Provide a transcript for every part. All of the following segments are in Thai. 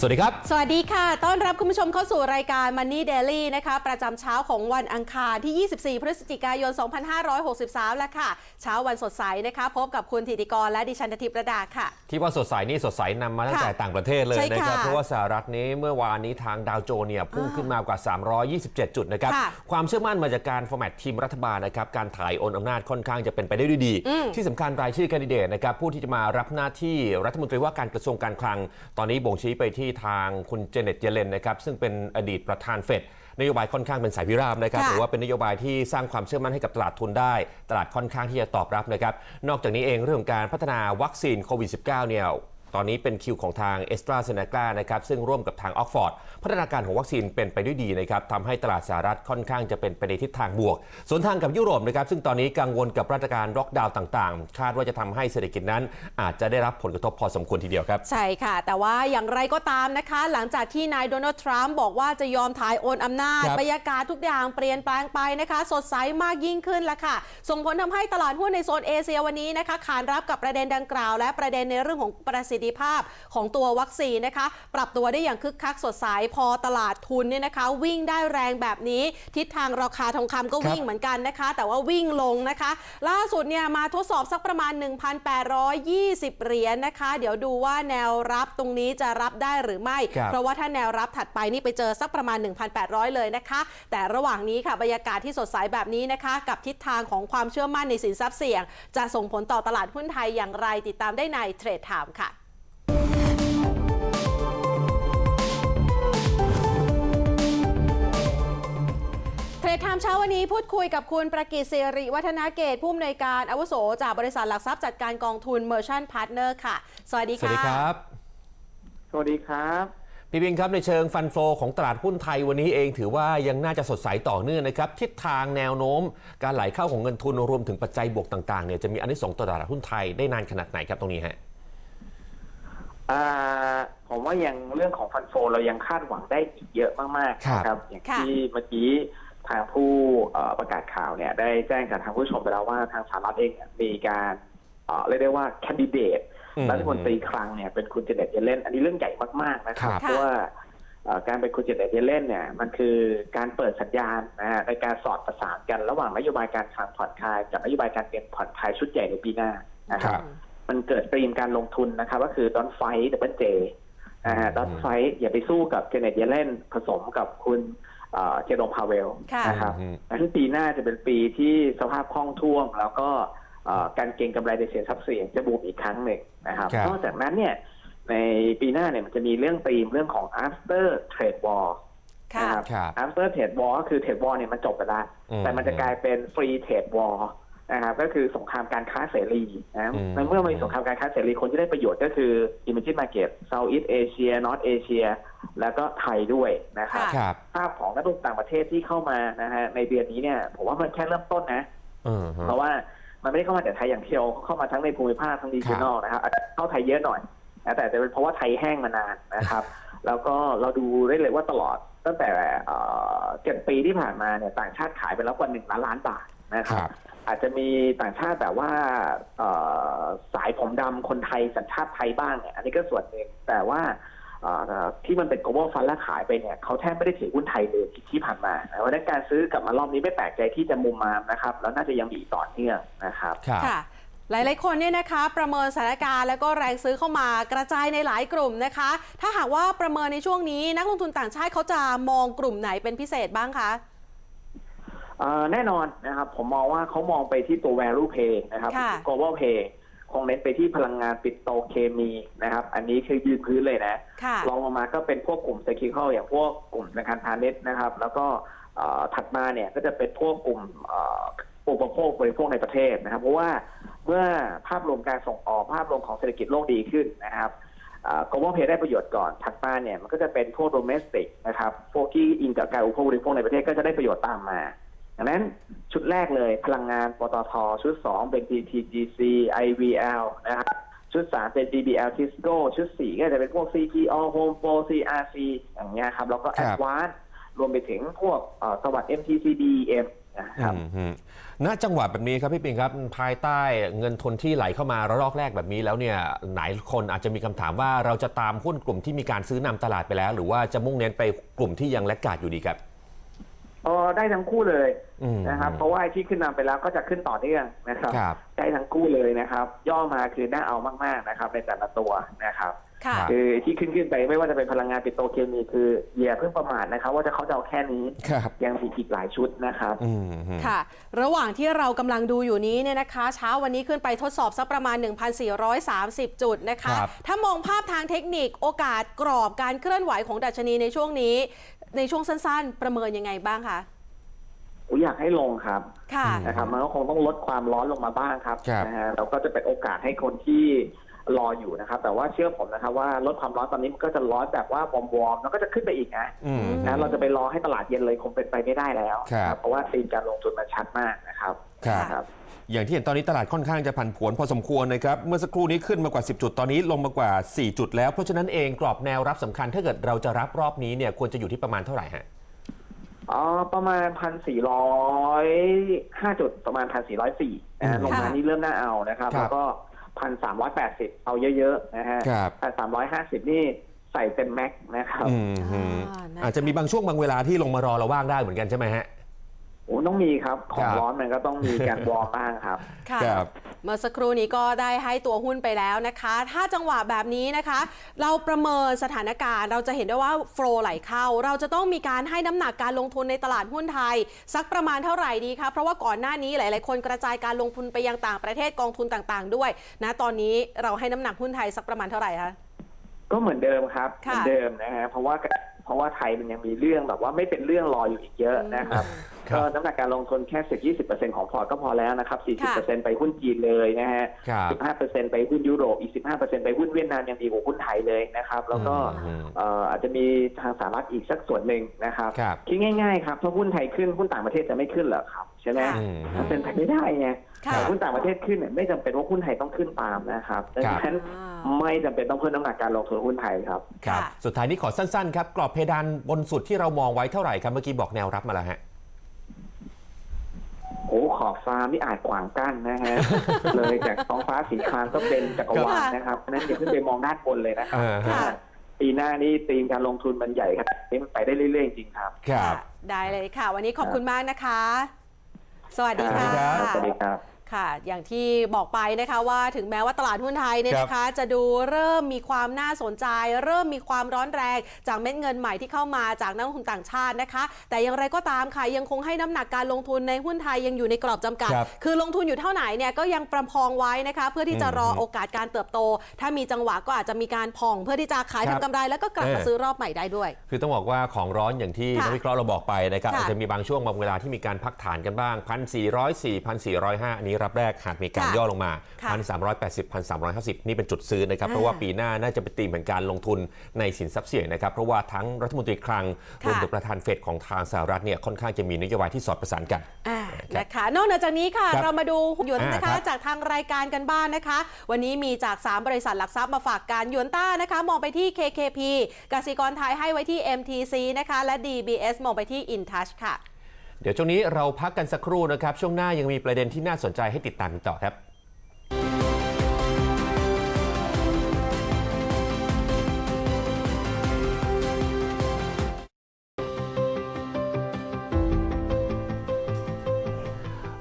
สวัสดีครับ สวัสดีค่ะ ต้อนรับคุณผู้ชมเข้าสู่รายการ Money Daily นะคะ ประจำเช้าของวันอังคารที่ 24 พฤศจิกายน 2563 แล้วค่ะ เช้าวันสดใสนะคะ พบกับคุณธิติกรและดิฉันทิพย์ระดาค่ะ ที่ว่าสดใสนี่สดใสนำมาตั้งแต่ค่ะต่างประเทศเลยใช่นะครับค่ะเพราะว่าสหรัฐนี้เมื่อวานนี้ทางดาวโจนส์เนี่ยพุ่งขึ้นมากว่า 327 จุดนะครับค่ะความเชื่อมั่นมาจากการฟอร์แมตทีมรัฐบาลนะครับ การถ่ายโอนอำนาจค่อนข้างจะเป็นไปได้ด้วยดีอืมที่สำคัญรายชื่อแคนดิเดตนะครับผู้ที่จะมารับหน้าที่รัฐมนตรีว่าการกระทรวงการคลัง ตอนนี้บ่งชี้ไปที่ทางคุณเจเน็ตเยเลนนะครับซึ่งเป็นอดีตประธานเฟดนโยบายค่อนข้างเป็นสายพิราบนะครับค่ะหรือว่าเป็นนโยบายที่สร้างความเชื่อมั่นให้กับตลาดทุนได้ ตลาดค่อนข้างที่จะตอบรับนะครับ นอกจากนี้เองเรื่องของการพัฒนาวัคซีนโควิด -19 เนี่ย ตอนนี้เป็นคิวของทางเอสตราเซเนกานะครับซึ่งร่วมกับทางออกฟอร์ดพัฒนาการของวัคซีนเป็นไปด้วยดีนะครับทำให้ตลาดสหรัฐค่อนข้างจะเป็นไปในทิศทางบวก ส่วนทางกับยุโรปนะครับซึ่งตอนนี้กังวลกับมาตรการล็อกดาวน์ต่างๆ คาดว่าจะทำให้เศรษฐกิจนั้น อาจจะได้รับผลกระทบพอสมควรทีเดียวครับ ใช่ค่ะ แต่ว่าอย่างไรก็ตามนะคะ หลังจากที่นายโดนัลด์ทรัมป์บอกว่าจะยอมถ่ายโอนอำนาจครับบรรยากาศทุกอย่างเปลี่ยนแปลงไปนะคะ สดใสมากยิ่งขึ้นละค่ะ ส่งผลทำให้ตลาดหุ้นในโซนเอเชียวันนี้นะคะขานรับกับประเด็นดังกล่าว และประเด็นในเรื่องของประสิทธิภาพของตัววัคซีนนะคะ ปรับตัวได้อย่างคึกคักสดใสพอตลาดทุนเนี่ยนะคะ วิ่งได้แรงแบบนี้ ทิศทางราคาทองคำก็ครับวิ่งเหมือนกันนะคะ แต่ว่าวิ่งลงนะคะ ล่าสุดเนี่ยมาทดสอบสักประมาณ 1,820 เหรียญนะคะ เดี๋ยวดูว่าแนวรับตรงนี้จะรับได้หรือไม่ครับเพราะว่าถ้าแนวรับถัดไปนี่ไปเจอสักประมาณ 1,800 เลยนะคะ แต่ระหว่างนี้ค่ะบรรยากาศที่สดใสแบบนี้นะคะ กับทิศทางของความเชื่อมั่นในสินทรัพย์เสี่ยง จะส่งผลต่อตลาดหุ้นไทยอย่างไรติดตามได้ในเทรดไทม์ค่ะ ทรดไทม์เช้าวันนี้พูดคุยกับคุณประกิตศิริวัฒนาเกตผู้อำนวยการอาวุโสจากบริษัทหลักทรัพย์จัดการกองทุน Merchant Partner ค่ะ สวัสดีสวัค่ะสดีครับ สวัสดีครับ พี่บินครับในเชิงฟันโฟของตลาดหุ้นไทยวันนี้เองถือว่ายังน่าจะสดใสต่อเนื่องนะครับ ทิศทางแนวโน้ม การไหลเข้าของเงินทุนรวมถึงปัจจัยบวกต่างๆเนี่ยจะมีอันที่สงส์ต่อตลาดหุ้นไทยได้นานขนาดไหนครับตรงนี้ฮะอ่าผมว่ายังเรื่องของฟันโฟเรายังคาดหวังได้อีกเยอะมากๆครับนะครับอย่างค่ะที่เมื่อกี้ ทางผู้เอ่อประกาศข่าวเนี่ยได้แจ้งกับทางผู้ชมไปแล้วว่าทางสหรัฐเองเนี่ยมีการเอ่อเรียกได้ว่าแคนดิเดตอืมรัฐมนตรีคลังเนี่ยเป็นคุณเจเน็ตเยเลนอันนี้เรื่องใหญ่มากๆนะครับครับเพราะว่าเอ่อการเป็นคุณเจเน็ตเยเลนเนี่ยมันคือการเปิดสัญญาณนะฮะในการสอดประสานกันระหว่างนโยบายการคลังผ่อนคลายกับนโยบายการเงินผ่อนคลายชุดใหญ่ในปีหน้านะครับครับมันเกิดธีมการลงทุนนะครับ ก็คือดอนไฟดับเบิลเจนะฮะอืมดอนไฟอย่าไปสู้กับเจเน็ตเยเลนผสมกับคุณ เอ่อเจโรมพาเวลค่ะนะครับอืมนั้นปีหน้าจะเป็นปีที่สภาพคล่องท่วม แล้วก็เอ่อการเก็งกำไรในเสียทรัพย์เสี่ยงจะบูมอีกครั้งหนึ่งนะครับครับนอกจากนั้นเนี่ยในปีหน้าเนี่ยมันจะมีเรื่องธีมเรื่องของ after trade war ค่ะนะครับครับ after trade war ก็คือ trade war เนี่ยมันจบไปแล้วอืมแต่มันจะกลายเป็น free trade war นะครับก็คือสงครามการค้าเสรีนะอืมในเมื่อมีสงครามการค้าเสรีคนที่ได้ประโยชน์ก็คือ emerging market Southeast Asia North Asia แล้วก็ไทยด้วยนะครับค่ะครับภาพของ นักลงทุนต่างประเทศที่เข้ามานะฮะในเดือนนี้เนี่ยผมว่ามันแค่เริ่มต้นนะอืมฮะเพราะว่ามันไม่ได้เข้ามาแต่ไทยอย่างเดียวเข้ามาทั้งในภูมิภาคทั้งดีจิทัลนะครับอาจจะเข้าไทยเยอะหน่อยนะแต่จะเป็นเพราะว่าไทยแห้งมานานนะครับ แล้วก็เราดูได้เลยว่าตลอดตั้งแต่เอ่อเจ็ดปีที่ผ่านมาเนี่ยต่างชาติขายไปแล้วกว่าหนึ่งล้านล้านบาทนะคครับรับอาจจะมีต่างชาติแบบว่าเอ่อสายผมดำคนไทยสัญชาติไทยบ้างเนี่ยอันนี้ก็ส่วนหนึ่งแต่ว่าเอ่อ ที่มันเป็น global fund แล้วขายไปเนี่ยเขาแทบไม่ได้ถือหุ้นไทยเลยที่ที่ผ่านมาเพราะฉะนั้นการซื้อกลับมารอบนี้ไม่แปลกใจที่จะมุมมามนะครับ แล้วน่าจะยังมีต่อเนื่องนะครับครับค่ะหลาย ๆ คนเนี่ยนะคะประเมินสถานการณ์แล้วก็แรงซื้อเข้ามากระจายในหลายกลุ่มนะคะ ถ้าหากว่าประเมินในช่วงนี้ นักลงทุนต่างชาติเขาจะมองกลุ่มไหนเป็นพิเศษบ้างคะเอ่อแน่นอนนะครับผมมองว่าเขามองไปที่ตัว value pay นะครับค่ะ global pay คงเน้นไปที่พลังงานปิโตรเคมีนะครับ อันนี้คือยืนพื้นเลยนะค่ะรองลงมาก็เป็นพวกกลุ่ม cyclical อย่างพวกกลุ่มธนาคารพาณิชย์นะครับ แล้วก็เอ่อถัดมาเนี่ยก็จะเป็นพวกกลุ่มเอ่ออุปโภคบริโภคในประเทศนะครับ เพราะว่าเมื่อภาพรวมการส่งออกภาพรวมของเศรษฐกิจโลกดีขึ้นนะครับเอ่อ global pay ได้ประโยชน์ก่อนถัดมาเนี่ยมันก็จะเป็นพวก domestic นะครับพวกที่อิงกับการอุปโภคบริโภคในประเทศก็จะได้ประโยชน์ตามมา ดังนั้นชุดแรกเลยพลังงานปตทชุด 2 เป็น PTGC IVL นะครับชุด 3 เป็น BBL Tisco ชุด 4 ก็จะเป็นพวก CPO Home Pro CRC อย่างเงี้ยครับ แล้วก็ครับ Advance รวมไปถึงพวกเอ่อสวัสด์ MTCDM นะครับอืมฮึณจังหวะแบบนี้ครับพี่ปิงครับ ภายใต้เงินทุนที่ไหลเข้ามาระลอกแรกแบบนี้แล้วเนี่ยหลายคนอาจจะมีคำถามว่าเราจะตามหุ้นกลุ่มที่มีการซื้อนำตลาดไปแล้ว หรือว่าจะมุ่งเน้นไปกลุ่มที่ยังแลกขาดอยู่ดีครับ อ๋อได้ทั้งคู่เลยอืม นะครับ เพราะว่าไอ้ที่ขึ้นนำไปแล้วก็จะขึ้นต่อเนื่องนะครับ ครับ ได้ทั้งคู่เลยนะครับ ย่อมาคือน่าเอามากๆนะครับ ในแต่ละตัวนะครับ ค่ะรับคือที่ขึ้นขึ้นไปไม่ว่าจะเป็นพลังงานปิโตรเคมีคืออย่าเพิ่งประมาทนะครับ ว่าจะเขาจะเอาแค่นี้ครับ ยังมีอีกหลายชุดนะครับ อืมฮึค่ะ ระหว่างที่เรากำลังดูอยู่นี้เนี่ยนะคะ เช้าวันนี้ขึ้นไปทดสอบสักประมาณ 1,430 จุดนะคะ ครับ ถ้ามองภาพทางเทคนิคโอกาสกรอบการเคลื่อนไหวของดัชนีในช่วงนี้ ในช่วงสั้นๆ ประเมินยังไงบ้างคะผมอยากให้ลงครับค่ะ นะครับมันก็คงต้องลดความร้อนลงมาบ้างครับครับ นะฮะแล้วก็จะเป็นโอกาสให้คนที่รออยู่นะครับ แต่ว่าเชื่อผมนะครับว่าลดความร้อนตอนนี้มันก็จะร้อนแบบว่าวอร์มๆแล้วก็จะขึ้นไปอีกนะอืมฮึนะ เราจะไปรอให้ตลาดเย็นเลยคงเป็นไปไม่ได้แล้ว ครับ เพราะว่าธีมการลงทุนมันชัดมากนะครับ ครับ ครับ อย่างที่เห็นตอนนี้ตลาดค่อนข้างจะผันผวนพอสมควรนะครับเมื่อสักครู่นี้ขึ้นมากว่า 10 จุดตอนนี้ลงมากว่า 4 จุดแล้ว เพราะฉะนั้นเองกรอบแนวรับสำคัญถ้าเกิดเราจะรับรอบนี้เนี่ยควรจะอยู่ที่ประมาณเท่าไหร่ฮะอ๋อประมาณพันสี่ร้อยห้าจุดประมาณพันสี่ร้อยสี่นะอืฮะมลงมาค่ะนี่เริ่มน่าเอานะครับครับ แล้วก็พันสามร้อยแปดสิบเอาเยอะๆนะฮะครับพันสามร้อยห้าสิบนี่ใส่เต็มแม็กซ์นะครับอืมฮึอ่านะคะอาจจะมีบางช่วงบางเวลาที่ลงมารอเราว่างได้เหมือนกันใช่ไหมฮะ โอ้ต้องมีครับขอคงรับร้อนมันก็ต้องมีการวอร์มบ้างครับ ค่ะ ครับ เมื่อสักครู่นี้ก็ได้ให้ตัวหุ้นไปแล้วนะคะ ถ้าจังหวะแบบนี้นะคะ เราประเมินสถานการณ์เราจะเห็นได้ว่าโฟลไหลเข้า เราจะต้องมีการให้น้ำหนักการลงทุนในตลาดหุ้นไทย สักประมาณเท่าไหร่ดีคะเพราะว่าก่อนหน้านี้หลาย ๆ คนกระจายการลงทุนไปยังต่างประเทศกองทุนต่าง ๆ ด้วย นะตอนนี้เราให้น้ำหนักหุ้นไทยสักประมาณเท่าไหร่คะ ก็เหมือนเดิมครับเหค่ะมือนเดิมนะฮะเพราะว่า เพราะว่าไทยมันยังมีเรื่องแบบว่าไม่เป็นเรื่องรออยู่อีกเยอะนะครับครับก็น้ำหนักการลงทุนแค่สิบยี่สิบเปอร์เซ็นของพอร์ตก็พอแล้วนะครับสี่สิบค่ะเปอร์เซ็นไปหุ้นจีนเลยนะฮะครับสิบห้าเปอร์เซ็นไปหุ้นยุโรปอีกสิบห้าเปอร์เซ็นไปหุ้นเวียดนามยังดีกว่าหุ้นไทยเลยนะครับ แล้วก็อืมเอ่ออาจจะมีทางสหรัฐอีกสักส่วนหนึ่งนะครับครับคิดง่ายๆครับถ้าหุ้นไทยขึ้นหุ้นต่างประเทศจะไม่ขึ้นเหรอครับใช่ไหมค่ะอืมฮึมันเป็นไปไม่ได้ไงค่ะ แต่หุ้นต่างประเทศขึ้นเนี่ยไม่จำเป็นว่าหุ้นไทยต้องขึ้นตามนะครับดังนั้นอ่าไม่จำเป็นต้องเพิ่มน้ำหนักการลงทุนหุ้นไทยครับครับค่ะสุดท้ายนี้ขอสั้นๆครับกรอบเพดานบนสุดที่เรามองไว้เท่าไหร่ครับเมื่อกี้บอกแนวรับมาแล้วฮะโอ้ขอบฟ้าไม่อาจขวางกั้นนะฮะ เลยจากท้องฟ้าสีครามก็เป็นจักรวาลนะครับเพราะฉะนั้นอย่าเพิ่งไปมองด้านบนเลยนะครับอ่าฮะค่ะปีหน้านี้ธีมการลงทุนมันใหญ่ครับนี่มันไปได้เรื่อยๆจริงครับ ครับค่ะได้เลยค่ะ วันนี้ขอบคุณมากนะคะ สวัสดีค่ะสวัสดีครับ ค่ะ อย่างที่บอกไปนะคะว่าถึงแม้ว่าตลาดหุ้นไทยเนี่ยครับนะคะ จะดูเริ่มมีความน่าสนใจ เริ่มมีความร้อนแรงจากเม็ดเงินใหม่ที่เข้ามาจากนักลงทุนต่างชาตินะคะ แต่อย่างไรก็ตามค่ะยังคงให้น้ำหนักการลงทุนในหุ้นไทยยังอยู่ในกรอบจำกัดครับคือลงทุนอยู่เท่าไหนเนี่ยก็ยังประคองไว้นะคะ เพื่อที่จะรอโอกาสการเติบโต ถ้ามีจังหวะก็อาจจะมีการผ่อง เพื่อที่จะขายครับทำกำไรแล้วก็กลับมาเออซื้อรอบใหม่ได้ด้วย คือต้องบอกว่าของร้อนอย่างที่ค่ะนักวิเคราะห์เราบอกไปนะครับค่ะอาจจะมีบางช่วงบางเวลาที่มีการพักฐานกันบ้าง1,404 1,405อันนี้รับแรกหากมีการค่ะย่อลงมาค่ะ1,380 1,350นี่เป็นจุดซื้อนะครับ เพราะว่าปีหน้าน่าจะเป็นตีมแห่งการลงทุนในสินทรัพย์เสี่ยงนะครับ เพราะว่าทั้งรัฐมนตรีคลังค่ะรวมถึงประธานเฟดของทางสหรัฐเนี่ยค่อนข้างจะมีนโยบายที่สอดประสานกันอ่านะคะนอกเหนือจากนี้ค่ะครับเรามาดูหยวนอ่านะครัคะบจากทางรายการกันบ้านนะคะ วันนี้มีจาก 3 บริษัทหลักทรัพย์มาฝากกันหยวนต้านะคะ มองไปที่ KKP กสิกรไทยให้ไว้ที่ MTC นะคะและ DBS มองไปที่ InTouch ค่ะ เดี๋ยวช่วงนี้เราพักกันสักครู่นะครับ ช่วงหน้ายังมีประเด็นที่น่าสนใจให้ติดตามกันต่อครับ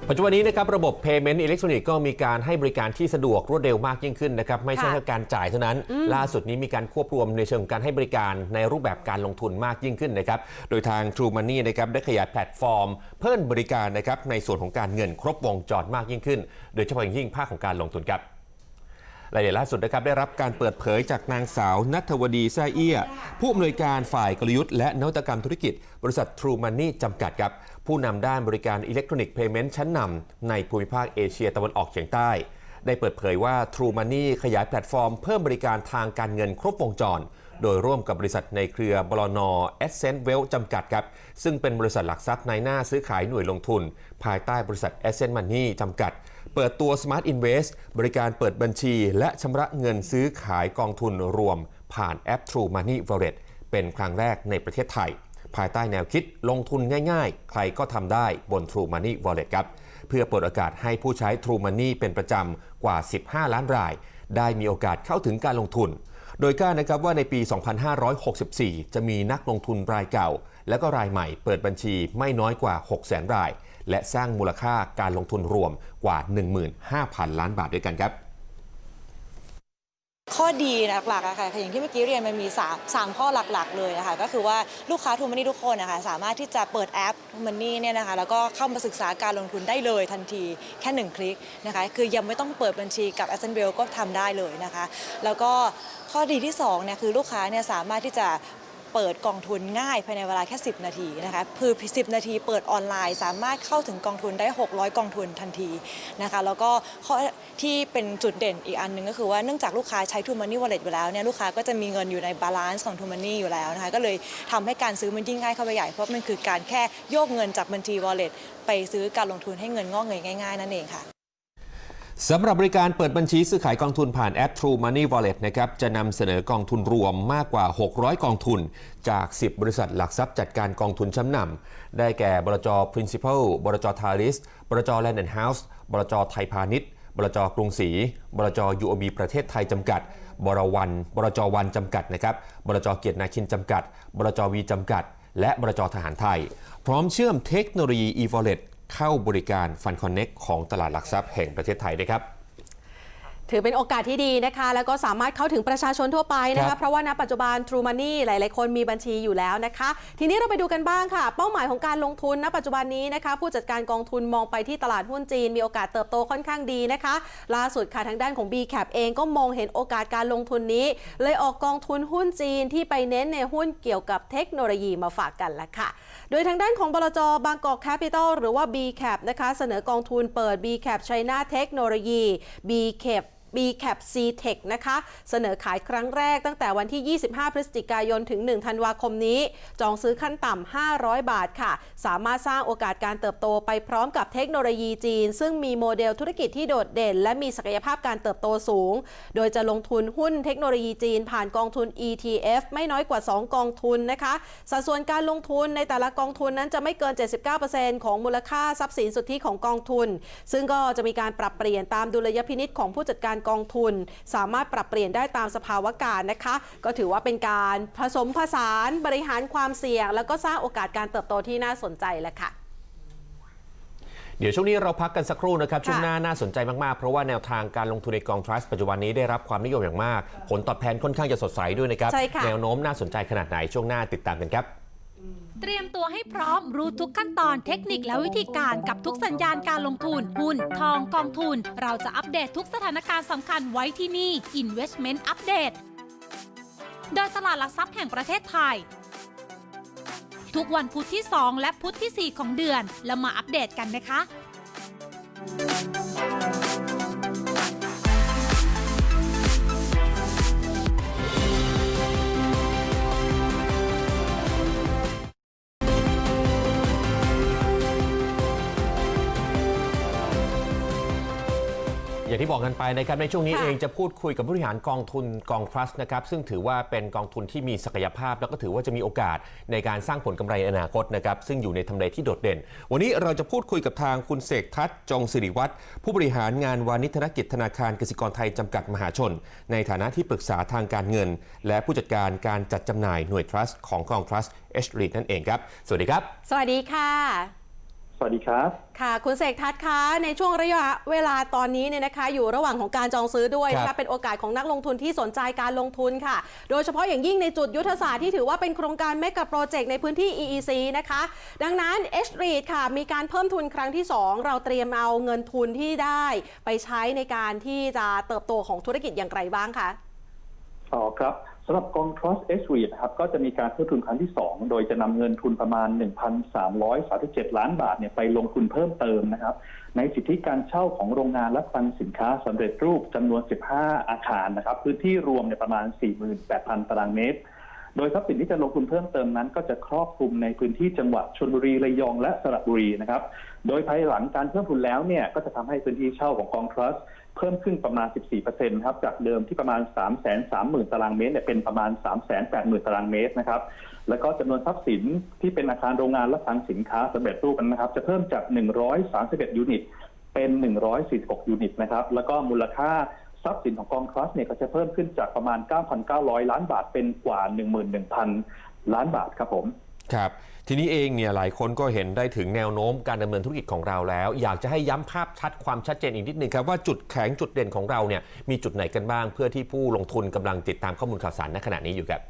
ปัจจุบันนี้นะครับระบบ payment อิเล็กทรอนิกส์ก็มีการให้บริการที่สะดวกรวดเร็วมากยิ่งขึ้นนะครับไม่ใช่ค่ะแค่การจ่ายเท่านั้น ล่าสุดนี้มีการควบรวมในเชิงของการให้บริการในรูปแบบการลงทุนมากยิ่งขึ้นนะครับโดยทาง True Money นะครับได้ขยายแพลตฟอร์ม เพิ่มบริการนะครับในส่วนของการเงินครบวงจรมากยิ่งขึ้น โดยเฉพาะอย่างยิ่งภาคของการลงทุนครับรายละเอียดล่าสุดนะครับได้รับการเปิดเผยจากนางสาวนัทวดีแซ่เอี้ยผู้อำนวยการฝ่ายกลยุทธ์และนวัตกรรมธุรกิจ บริษัท True Money จำกัดครับ ผู้นำด้านบริการอิเล็กทรอนิกส์เพย์เมนต์ชั้นนำในภูมิภาคเอเชียตะวันออกเฉียงใต้ ได้เปิดเผยว่า True Money ขยายแพลตฟอร์มเพิ่มบริการทางการเงินครบวงจร โดยร่วมกับบริษัทในเครือบลน Ascent Wealth จำกัดครับ ซึ่งเป็นบริษัทหลักทรัพย์ในหน้าซื้อขายหน่วยลงทุน ภายใต้บริษัท Ascent Money จำกัดเปิดตัว Smart Invest บริการเปิดบัญชี และชำระเงินซื้อขายกองทุนรวม ผ่านแอป True Money Wallet เป็นครั้งแรกในประเทศไทย ภายใต้แนวคิดลงทุนง่ายๆ ใครก็ทำได้บน True Money Wallet ครับ เพื่อเปิดโอกาสให้ผู้ใช้ True Money เป็นประจำกว่า 15 ล้านราย ได้มีโอกาสเข้าถึงการลงทุน โดยการนะครับว่าในปี 2564 จะมีนักลงทุนรายเก่า และก็รายใหม่เปิดบัญชีไม่น้อยกว่า 600,000 ราย และสร้างมูลค่าการลงทุนรวมกว่า 15,000 ล้านบาทด้วยกันครับ ข้อดีหลักๆอะค่ะอย่างที่เมื่อกี้เรียนมันมี 3 3 ข้อหลักๆ เลยนะคะก็คือว่าลูกค้าทูมันนี่ทุกคนนะคะสามารถที่จะเปิดแอปทูมันนี่เนี่ยนะคะแล้วก็เข้ามาศึกษาการลงทุนได้เลยทันทีแค่ 1 คลิกนะคะคือยังไม่ต้องเปิดบัญชีกับ a s c e n w e l l ก็ทำได้เลยนะคะ แล้วก็ข้อดีที่2เนี่ยคือลูกค้าเนี่ยสามารถที่จะ เปิดกองทุนง่ายภายในเวลาแค่ 10 นาทีนะคะคือ 10 นาทีเปิดออนไลน์ สามารถเข้าถึงกองทุนได้ 600 กองทุนทันทีนะคะแล้วก็ข้อที่เป็นจุดเด่นอีกอันหนึ่งก็คือว่าเนื่องจากลูกค้าใช้ True Money Wallet อยู่แล้วเนี่ยลูกค้าก็จะมีเงินอยู่ในบาลานซ์ของ True Money อยู่แล้วนะคะก็เลยทำให้การซื้อมันยิ่งง่ายเข้าไปใหญ่เพราะมันคือการแค่โยกเงินจากบัญชี Wallet ไปซื้อการลงทุนให้เงินงอกเงยง่ายๆนั่นเองค่ะ สำหรับบริการเปิดบัญชีซื้อขายกองทุนผ่านแอป True Money Wallet นะครับจะนำเสนอกองทุนรวมมากกว่า 600 กองทุน จาก 10 บริษัทหลักทรัพย์จัดการกองทุนชั้นนำได้แก่บลจ Principal บลจทาริสบลจ Land and House บลจไทยพาณิชย์บลจกรุงศรีบลจ UOB ประเทศไทยจำกัด บรวันบลจวันจำกัดนะครับบลจเกียรตินาคินจำกัดบลจวีจำกัด และบลจทหารไทย พร้อมเชื่อมเทคโนโลยี e-wallet เข้าบริการ Fund Connect ของตลาดหลักทรัพย์แห่งประเทศไทยด้วยครับ ถือเป็นโอกาสที่ดีนะคะ แล้วก็สามารถเข้าถึงประชาชนทั่วไปนะครัคะบ เพราะว่าณปัจจุบัน True Money หลาย ๆ คนมีบัญชีอยู่แล้วนะคะ ทีนี้เราไปดูกันบ้างค่ะ เป้าหมายของการลงทุนณปัจจุบันนี้นะคะ ผู้จัดการกองทุนมองไปที่ตลาดหุ้นจีน มีโอกาสเติบโตค่อนข้างดีนะคะ ล่าสุดค่ะทางด้านของ BCAP เองก็มองเห็นโอกาสการลงทุนนี้ เลยออกกองทุนหุ้นจีนที่ไปเน้นในหุ้นเกี่ยวกับเทคโนโลยีมาฝากกันละค่ะ โดยทางด้านของบลจบางกอกแคปิตอลหรือว่า BCAP นะคะเสนอกองทุนเปิด BCAP China เทคโนโล ยี BCAP BCAP C-Tech นะคะ เสนอขายครั้งแรกตั้งแต่วันที่ 25 พฤศจิกายนถึง 1 ธันวาคมนี้ จองซื้อขั้นต่ำ 500 บาทค่ะ สามารถสร้างโอกาสการเติบโตไปพร้อมกับเทคโนโลยีจีน ซึ่งมีโมเดลธุรกิจที่โดดเด่น และมีศักยภาพการเติบโตสูง โดยจะลงทุนหุ้นเทคโนโลยีจีน ผ่านกองทุน ETF ไม่น้อยกว่า 2 กองทุนนะคะ สัดส่วนการลงทุนในแต่ละกองทุนนั้นจะไม่เกิน 79%ของมูลค่าทรัพย์สินสุทธิของกองทุน ซึ่งก็จะมีการปรับเปลี่ยนตามดุลยพินิษของผู้จัดการกองทุน สามารถปรับเปลี่ยนได้ตามสภาวะการนะคะ ก็ถือว่าเป็นการผสมผสานบริหารความเสี่ยง แล้วก็สร้างโอกาสการเติบโตที่น่าสนใจแหละค่ะเดี๋ยวช่วงนี้เราพักกันสักครู่นะครับค่ะช่วงหน้าน่าสนใจมาก ๆ เพราะว่าแนวทางการลงทุนในกองทรัสต์ปัจจุบันนี้ได้รับความนิยมอย่างมาก ผลตอบแทนค่อนข้างจะสดใสด้วยนะครับใช่ค่ะแนวโน้มน่าสนใจขนาดไหนช่วงหน้าติดตามกันครับ เตรียมตัวให้พร้อมรู้ทุกขั้นตอนเทคนิคและวิธีการกับทุกสัญญาณการลงทุน หุ้น ทองกองทุน เราจะอัปเดตทุกสถานการณ์สำคัญไว้ที่นี่ Investment Update โดยตลาดหลักทรัพย์แห่งประเทศไทย ทุกวันพุธที่ 2 และพุธที่ 4 ของเดือน แล้วมาอัปเดตกันนะคะ อย่างที่บอกกันไปนะครับในช่วงนี้ค่ะเองจะพูดคุยกับผู้บริหารกองทุนกองทรัสต์นะครับซึ่งถือว่าเป็นกองทุนที่มีศักยภาพ แล้วก็ถือว่าจะมีโอกาสในการสร้างผลกำไรในอนาคตนะครับซึ่งอยู่ในทำเลที่โดดเด่น วันนี้เราจะพูดคุยกับทางคุณเสกทัศน์จงสิริวัตรผู้บริหารงานวานิชธนกิจธนาคารกสิกรไทยจำกัดมหาชน ในฐานะที่ปรึกษาทางการเงิน และผู้จัดการการจัดจำหน่ายหน่วยทรัสต์ของกองทรัสต์เอชรีนั่นเองครับสวัสดีครับ สวัสดีค่ะ สวัสดีครับค่ะ คุณเสกทัศน์คะในช่วงระยะเวลาตอนนี้เนี่ยนะคะ อยู่ระหว่างของการจองซื้อด้วยนะครัคะบ เป็นโอกาสของนักลงทุนที่สนใจการลงทุนค่ะ โดยเฉพาะอย่างยิ่งในจุดยุทธศาสตร์ที่ถือว่าเป็นโครงการเมกะโปรเจกต์ในพื้นที่ EEC นะคะ ดังนั้น h r e a d ค่ะ มีการเพิ่มทุนครั้งที่ 2 เราเตรียมเอาเงินทุนที่ได้ ไปใช้ในการที่จะเติบโตของธุรกิจอย่างไรบ้างคะ อ๋อครับ สำหรับกอง Trust S r e i t นะครับก็จะมีการเพิ่มทุนครั้งที่ 2 โดยจะนำเงินทุนประมาณ 1,337 ล้านบาทเนี่ยไปลงทุนเพิ่มเติมนะครับ ในสิทธิการเช่าของโรงงานและคลังสินค้าสำเร็จรูปจำนวน 15 อาคารนะครับ พื้นที่รวมเนี่ยประมาณ 48,000 ตารางเมตร โดยทรัพย์สินที่จะลงทุนเพิ่มเติมนั้น ก็จะครอบคลุมในพื้นที่จังหวัดชลบุรีระยองและสระบุรีนะครับ โดยภายหลังการเพิ่มทุนแล้วเนี่ยก็จะทำให้พื้นที่เช่าของกองทรัสต์ เพิ่มขึ้นประมาณ 14%ครับจากเดิมที่ประมาณ 3 3 0 0 0 0 ตารางเมตรเนี่ยเป็นประมาณ 3 8 0 0 0 0 ตารางเมตรนะครับ แล้วก็จำนวนทรัพย์สินที่เป็นอาคารโรงงานและคลังสินค้าสำเร็จรูปนะครับ จะเพิ่มจาก 131 ยูนิต เป็น 146 ยูนิตนะครับ แล้วก็มูลค่าทรัพย์สินของกองทรัสเนี่ยก็จะเพิ่มขึ้นจากประมาณ 9,900 ล้านบาทเป็นกว่า 11,000 ล้านบาทครับผม ครับ ทีนี้เองเนี่ยหลายคนก็เห็นได้ถึงแนวโน้มการดำเนินธุรกิจของเราแล้ว อยากจะให้ย้ำภาพชัดความชัดเจนอีกนิดนึงครับว่าจุดแข็งจุดเด่นของเราเนี่ยมีจุดไหนกันบ้าง เพื่อที่ผู้ลงทุนกำลังติดตามข้อมูลข่าวสารณขณะนี้อยู่ครับ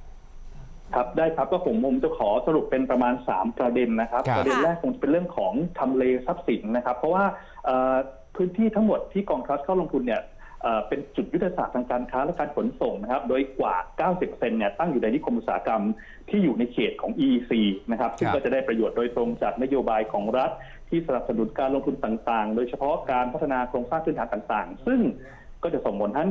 ครับได้ครับก็ผมผมจะขอสรุปเป็นประมาณ 3 ประเด็นนะครับครับประเด็นแรกคงจะเป็นเรื่องของทำเลทรัพย์สินนะครับ เพราะว่าเอ่อพื้นที่ทั้งหมดที่กองทัพเข้าลงทุนเนี่ย เอ่อเป็นจุดยุทธศาสตร์ทางการค้าและการขนส่งนะครับ โดยกว่า 90%เนี่ยตั้งอยู่ในนิคมอุตสาหกรรมที่อยู่ในเขตของ EEC นะครับ ซึ่งครับก็จะได้ประโยชน์โดยตรงจากนโยบายของรัฐ ที่สนับสนุนการลงทุนต่างๆ โดยเฉพาะการพัฒนาโครงสร้างพื้นฐานต่างๆ ซึ่งก็จะส่งผลให้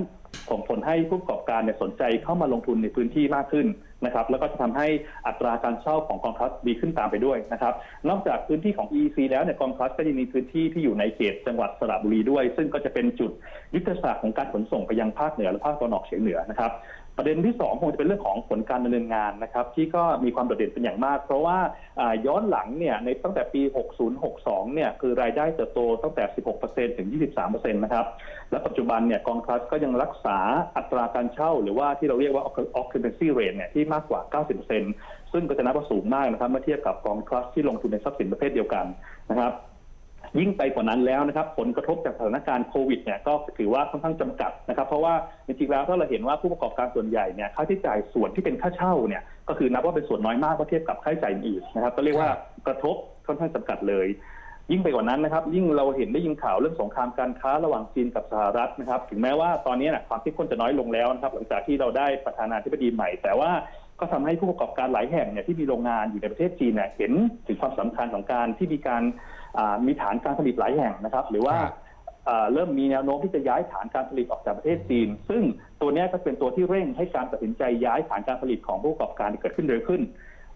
ส่งผลให้ผู้ประกอบการเนี่ยสนใจเข้ามาลงทุนในพื้นที่มากขึ้น นะครับแล้วก็จะทำให้อัตราการเช่าของกองทัพดีขึ้นตามไปด้วยนะครับนอกจากพื้นที่ของ EC แล้วเนี่ยกองทัพก็ยังมีพื้นที่ที่อยู่ในเขตจังหวัดสระบุรีด้วย ซึ่งก็จะเป็นจุดยุทธศาสตร์ของการขนส่งไปยังภาคเหนือและภาคตะวันออกเฉียงเหนือนะครับ ประเด็นที่สองคงจะเป็นเรื่องของผลการดำเนินงานนะครับที่ก็มีความโดดเด่นเป็นอย่างมาก เพราะว่าอ่าย้อนหลังเนี่ยในตั้งแต่ปี 60-62 เนี่ยคือรายได้เติบโตตั้งแต่ 16%ถึง 23%นะครับและปัจจุบันเนี่ยกองทัพก็ยังรักษาอัตราการเช่า หรือว่าที่เราเรียกว่า occupancy rate เนี่ยที่มากกว่า 90%ซึ่งก็จะนับว่าสูงมากนะครับเมื่อเทียบกับกองทัพที่ลงทุนในทรัพย์สินประเภทเดียวกันนะครับ ยิ่งไปกว่านั้นแล้วนะครับ ผลกระทบจากสถานการณ์โควิดเนี่ยก็ถือว่าค่อนข้างจำกัดนะครับ เพราะว่าจริงๆแล้วถ้าเราเห็นว่าผู้ประกอบการส่วนใหญ่เนี่ยค่าใช้จ่ายส่วนที่เป็นค่าเช่าเนี่ยก็คือนับว่าเป็นส่วนน้อยมากเมื่อเทียบกับค่าใช้จ่ายอื่นนะครับ ก็เรียกว่ากระทบค่อนข้างจำกัดเลย ยิ่งไปกว่านั้นนะครับ ยิ่งเราเห็นได้ยินข่าวเรื่องสงครามการค้าระหว่างจีนกับสหรัฐนะครับ ถึงแม้ว่าตอนนี้นะความเข้มข้นจะน้อยลงแล้วนะครับ หลังจากที่เราได้ประธานาธิบดีใหม่ แต่ว่าก็ทำให้ผู้ประกอบการหลายแห่งเนี่ยที่มีโรงงานอยู่ในประเทศจีนเนี่ยเห็นถึงความสำคัญของการที่มีการ มีฐานการผลิตหลายแห่งนะครับ หรือว่าครับอ่าเริ่มมีแนวโน้มที่จะย้ายฐานการผลิตออกจากประเทศจีน ซึ่งตัวเนี้ยก็เป็นตัวที่เร่งให้การตัดสินใจย้ายฐานการผลิตของผู้ประกอบการเกิดขึ้นเร็วขึ้น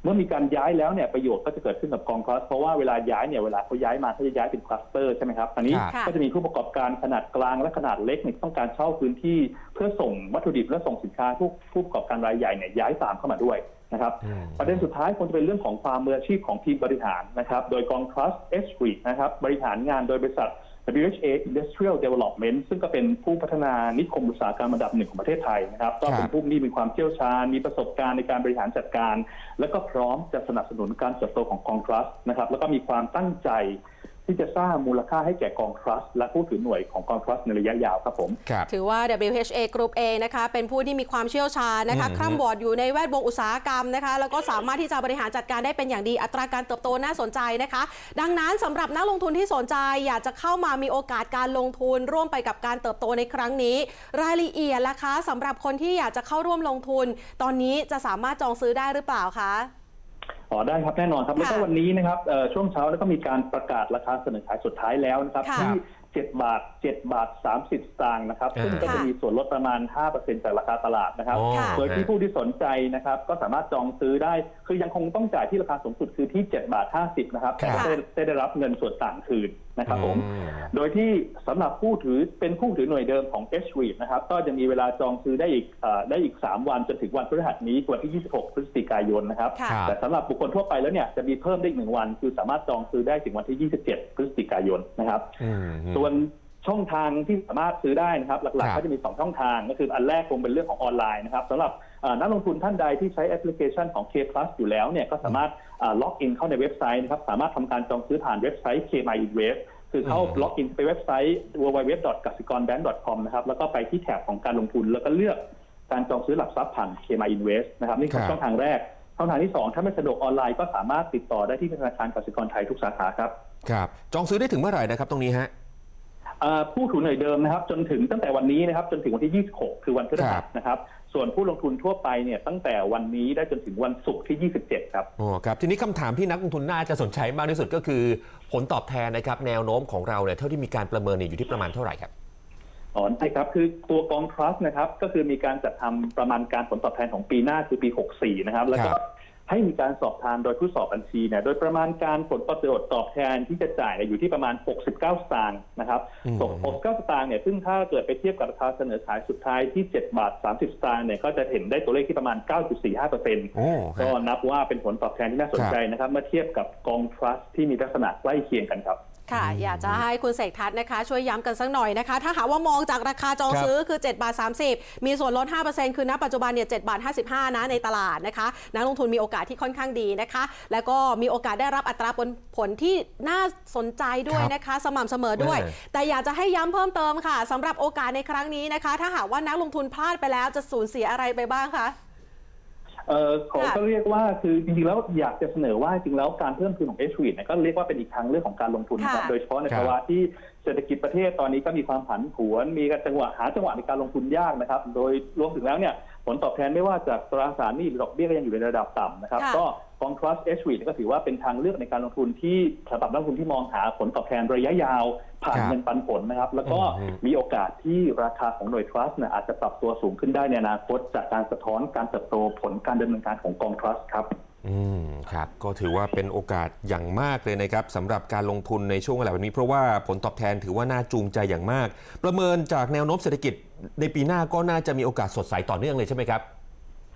เมื่อมีการย้ายแล้วเนี่ยประโยชน์ก็จะเกิดขึ้นกับกองทัพเพราะว่าเวลาย้ายเนี่ยเวลาเขาย้ายมาเขาจะย้ายเป็นคลัสเตอร์ใช่ไหมครับอันนี้ครับก็จะมีผู้ประกอบการขนาดกลางและขนาดเล็กเนี่ยต้องการเช่าพื้นที่เพื่อส่งวัตถุดิบและส่งสินค้าผู้ผู้ประกอบการรายใหญ่เนี่ยย้ายตามเข้ามาด้วยนะครับอืมประเด็นสุดท้ายคงจะเป็นเรื่องของความมืออาชีพของทีมบริหารนะครับโดยกองทัพเอสฟรีนะครับบริหารงานโดยบริษัท WHA Industrial Development ซึ่งก็เป็นผู้พัฒนานิคมอุตสาหกรรมระดับหนึ่งของประเทศไทยนะครับ ก็เป็นผู้ที่มีความเชี่ยวชาญ มีประสบการณ์ในการบริหารจัดการ และก็พร้อมจะสนับสนุนการเติบโตของกองทัพนะครับ แล้วก็มีความตั้งใจ ที่จะสร้างมูลค่าให้แก่กองทัพและผู้ถือหน่วยของกองทัพในระยะยาวครับผมครับ ถือว่า WHA Group A นะคะเป็นผู้ที่มีความเชี่ยวชาญนะคะอืมคร่ำวอดอยู่ในแวดวงอุตสาหกรรมนะคะแล้วก็สามารถที่จะบริหารจัดการได้เป็นอย่างดีอัตราการเติบโตน่าสนใจนะคะ ดังนั้นสำหรับนักลงทุนที่สนใจ อยากจะเข้ามามีโอกาสการลงทุน ร่วมไปกับการเติบโตในครั้งนี้ รายละเอียดล่ะคะสำหรับคนที่อยากจะเข้าร่วมลงทุน ตอนนี้จะสามารถจองซื้อได้หรือเปล่าคะ อ๋อได้ครับแน่นอนครับค่ะแล้วก็วันนี้นะครับเอ่อช่วงเช้าแล้วก็มีการประกาศราคาเสนอขายสุดท้ายแล้วนะครับค่ะที่7บาท7บาท30สตางค์นะครับอ่าซึ่งก็จะค่ะมีส่วนลดประมาณ 5%จากราคาตลาดนะครับอ๋อค่ะโดยที่ผู้ที่สนใจนะครับก็สามารถจองซื้อได้ คือยังคงต้องจ่ายที่ราคาสูงสุดคือที่ 7 บาท 50 นะครับครัแต่บก็ได้ได้รับเงินส่วนต่างคืนนะครับผม อืม โดยที่สำหรับผู้ถือเป็นผู้ถือหน่วยเดิมของ h r e นะครับ ก็จะมีเวลาจองซื้อได้อีกเอ่อได้อีก 3 วันจนถึงวันพฤหัสนี้วันที่ 26 พฤศจิกายนนะครับ ค่ะครับแต่สำหรับบุคคลทั่วไปแล้วเนี่ยจะมีเพิ่มได้อีกหนึ่งวัน คือสามารถจองซื้อได้ถึงวันที่ 27 พฤศจิกายนนะครับ อืม ส่วนช่องทางที่สามารถซื้อได้นะครับ หลัก ครัๆ บก็จะมี 2 ช่องทางก็คืออันแรกคงเป็นเรื่องของออนไลน์นะครับสำหรับเอ่อ นักลงทุนท่านใดที่ใช้แอปพลิเคชันของ K Plus อยู่แล้วเนี่ยก็สามารถล็อกอินเข้าในเว็บไซต์นะครับสามารถทำการจองซื้อผ่านเว็บไซต์ K My Invest คือเข้าอืมล็อกอินไปเว็บไซต์ www.gasikorbank.com นะครับแล้วก็ไปที่แถบของการลงทุน แล้วก็เลือกการจองซื้อหลักทรัพย์ผ่าน K My Invest นะครับนี่คือครับช่องทางแรกช่องทางที่สองถ้าไม่สะดวกออนไลน์ก็สามารถติดต่อได้ที่ธนาคารกสิกรไทยทุกสาขาครับครับจองซื้อได้ถึงเมื่อไหร่นะครับตรงนี้ฮะเอ่อผู้ถือหน่วยเดิมนะครับ จนถึงตั้งแต่วันนี้นะครับ จนถึงวันที่ 26 คือวันพฤคหัรัสบนะครับ ส่วนผู้ลงทุนทั่วไปเนี่ยตั้งแต่วันนี้ได้จนถึงวันศุกร์ที่ 27 ครับอ๋อครับ ทีนี้คำถามที่นักลงทุนน่าจะสนใจมากที่สุดก็คือผลตอบแทนนะครับแนวโน้มของเราเนี่ยเท่าที่มีการประเมินเนี่ยอยู่ที่ประมาณเท่าไหร่ครับอ๋อใช่ครับ คือตัวกองทรัสนะครับ ก็คือมีการจัดทำประมาณการผลตอบแทนของปีหน้าคือปี 64 นะครับ แล้วก็ครับ ให้มีการสอบทานโดยผู้สอบบัญชีเนี่ยโดยประมาณการผลประโยชน์ตอบแทนที่จะจ่ายเนี่ยอยู่ที่ประมาณ 69 สตางค์นะครับอืมตก69 สตางค์เนี่ยซึ่งถ้าเกิดไปเทียบกับราคาเสนอขายสุดท้ายที่ 7 บาท 30 สตางค์เนี่ยก็จะเห็นได้ตัวเลขที่ประมาณ 9.45เปอร์เซ็นต์โอ้ก็ฮะนับว่าเป็นผลตอบแทนที่น่าสนใจนะครับเมื่อเทียบกับกองทรัสที่มีลักษณะใกล้เคียงกันครับ ค่ะ อยากจะให้คุณเสกทัศน์นะคะ ช่วยย้ำกันสักหน่อยนะคะ ถ้าหากว่ามองจากราคาจองครับซื้อคือ 7 บาท 30 มีส่วนลด 5%คือณปัจจุบันเนี่ย7บาท 55 นะในตลาดนะคะ นักลงทุนมีโอกาสที่ค่อนข้างดีนะคะ แล้วก็มีโอกาสได้รับอัตราผลผลที่น่าสนใจด้วยนะคะ สม่ำเสมอด้วยเออแต่อยากจะให้ย้ำเพิ่มเติมค่ะสำหรับโอกาสในครั้งนี้นะคะ ถ้าหากว่านักลงทุนพลาดไปแล้วจะสูญเสียอะไรไปบ้างคะ เอ่อขอค่ะก็เรียกว่าคือจริงๆแล้วอยากจะเสนอว่าจริงๆแล้วการเพิ่มทุนของเอชวีเนี่ยก็เรียกว่าเป็นอีกทางเลือกของการลงทุนนะครับค่ะโดยเฉพาะในครับภาวะที่เศรษฐกิจประเทศตอนนี้ก็มีความผันผวน มีการจังหวะหาจังหวะในการลงทุนยากนะครับ โดยรวมถึงแล้วเนี่ย ผลตอบแทนไม่ว่าจากตราสารหนี้หรือดอกเบี้ยก็ยังอยู่ในระดับต่ำนะครับ ค่ะ ก็กองทรัสเอชวีก็ถือว่าเป็นทางเลือกในการลงทุนที่สำหรับนักลงทุนที่มองหาผลตอบแทนระยะยาว ผ่านครับเงินปันผลนะครับ แล้วก็อืม มีโอกาสที่ราคาของหน่วยทรัสเนี่ยอาจจะปรับตัวสูงขึ้นได้ในอนาคต จากการสะท้อนการเติบโตผลการดำเนินการของกองทรัสครับ อืมครับ ก็ถือว่าเป็นโอกาสอย่างมากเลยนะครับสำหรับการลงทุนในช่วงเวลาแบบนี้เพราะว่าผลตอบแทนถือว่าน่าจูงใจอย่างมาก ประเมินจากแนวโน้มเศรษฐกิจ ในปีหน้าก็น่าจะมีโอกาสสดใสต่อเนื่องเลยใช่ไหมครับ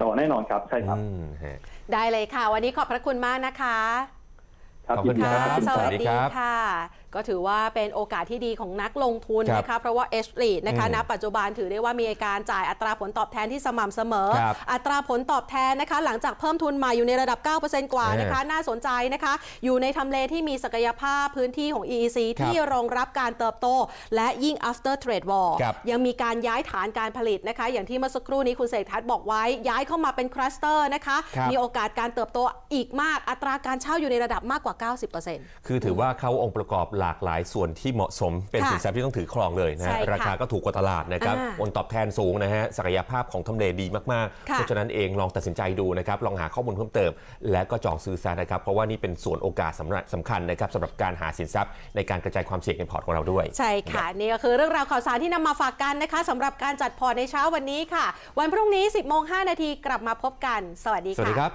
ต่อแน่นอนครับ ใช่ครับ อืมฮะ ได้เลยค่ะ วันนี้ขอบพระคุณมากนะคะครับขอบคุณยินดีครับขอบณสสวัวัสสดีดีครับ ค่ะ ก็ถือว่าเป็นโอกาสที่ดีของนักลงทุนครับนะคะเพราะว่า h r e i t นะคะอืมณปัจจุบันถือได้ว่ามีการจ่ายอัตราผลตอบแทนที่สม่ำเสมอครับอัตราผลตอบแทนนะคะ หลังจากเพิ่มทุนใหม่อยู่ในระดับ 9%กว่านะคะ น่าสนใจนะคะ อยู่ในทำเลที่มีศักยภาพพื้นที่ของ EEC ครับที่รองรับการเติบโต และยิ่ง after trade war ครับยังมีการย้ายฐานการผลิตนะคะ อย่างที่เมื่อสักครู่นี้คุณเสกทัศน์บอกไว้ ย้ายเข้ามาเป็นคลัสเตอร์นะคะครับมีโอกาสการเติบโตอีกมากอัตราการเช่าอยู่ในระดับมากกว่า 90%คือถือว่าเข้าองค์ประกอบหลากหลายส่วนที่เหมาะสมเป็นค่ะสินทรัพย์ที่ต้องถือครองเลยนะใช่ฮะค่ะราคาก็ถูกกว่าตลาดนะครับอ่า ผลตอบแทนสูงนะฮะศักยภาพของทำเลดีมากๆ ค่ะ เพราะฉะนั้นเองลองตัดสินใจดูนะครับลองหาข้อมูลเพิ่มเติม และก็จองซื้อซะนะครับเพราะว่านี่เป็นส่วนโอกาสสำหรับสำคัญนะครับสำหรับการหาสินทรัพย์ในการกระจายความเสี่ยงในพอร์ตของเราด้วย ใช่ค่ะ นี่ก็คือเรื่องราวข่าวสารที่นำมาฝากกันนะคะสำหรับการจัดพอร์ตในเช้าวันนี้ค่ะ วันพรุ่งนี้ 10โมง5นาทีกลับมาพบกัน สวัสดีสวัสดีค่ะ ครับ